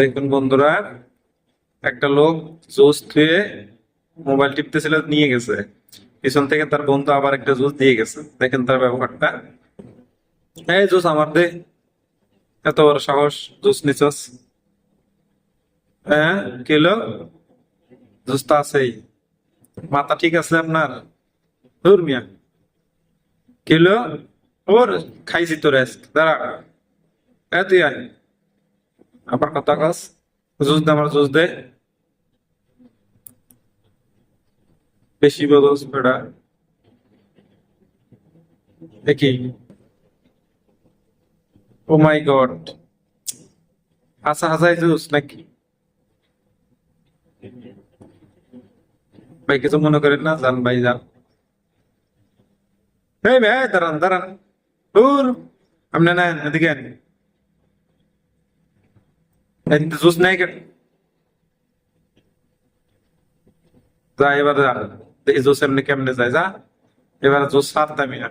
দেখুন বন্ধুরা, একটা লোক জুস খেয়ে মোবাইল টিপতেছিল, নিয়ে গেছে। পিছন থেকে তার বন্ধু আবার একটা জুস দিয়ে গেছে। দেখেন তার ব্যবহারটা। এই জুস আমার দে। এত বড় সাহস, জুস নিছস। হ্যাঁ কিলো জুস তো আছেই। মাথা ঠিক আছে আপনার? ধুর মিয়া। কিলো ওর, খাইছি তো রেস্ট দাঁড়া। এ তুই আয়। আবার কথা কস জুস দে আমার জুস দে বেশি বদস বেড়া দেখি ও মাই গড আচ্ছা হাসাই জুস নাকি ভাই কিছু মনে করেন না যান ভাই যান এই ভাই দাঁড়ান দাঁড়ান দূর আপনি না এদিকে আন যা এবার যা দেখি জুস এমনি কেমনে যায় যা এবার জুস সারতাম না